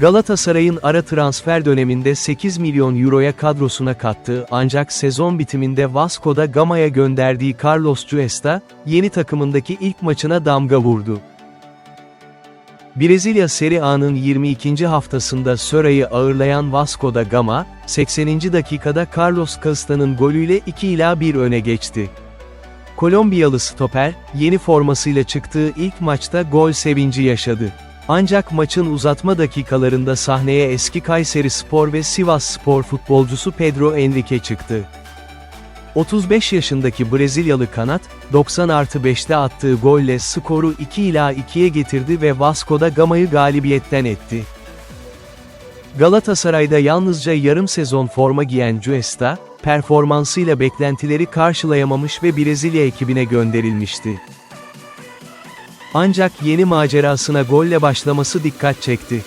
Galatasaray'ın ara transfer döneminde 8 milyon euroya kadrosuna kattığı ancak sezon bitiminde Vasco da Gama'ya gönderdiği Carlos Cuesta, yeni takımındaki ilk maçına damga vurdu. Brezilya Serie A'nın 22. haftasında Söra'yı ağırlayan Vasco da Gama, 80. dakikada Carlos Casta'nın golüyle 2 ila 1 öne geçti. Kolombiyalı stoper, yeni formasıyla çıktığı ilk maçta gol sevinci yaşadı. Ancak maçın uzatma dakikalarında sahneye eski Kayseri Spor ve Sivas Spor futbolcusu Pedro Enrique çıktı. 35 yaşındaki Brezilyalı kanat, 90 artı 5'te attığı golle skoru 2 ila 2'ye getirdi ve Vasco da Gama'yı galibiyetten etti. Galatasaray'da yalnızca yarım sezon forma giyen Cuesta, performansıyla beklentileri karşılayamamış ve Brezilya ekibine gönderilmişti. Ancak yeni macerasına golle başlaması dikkat çekti.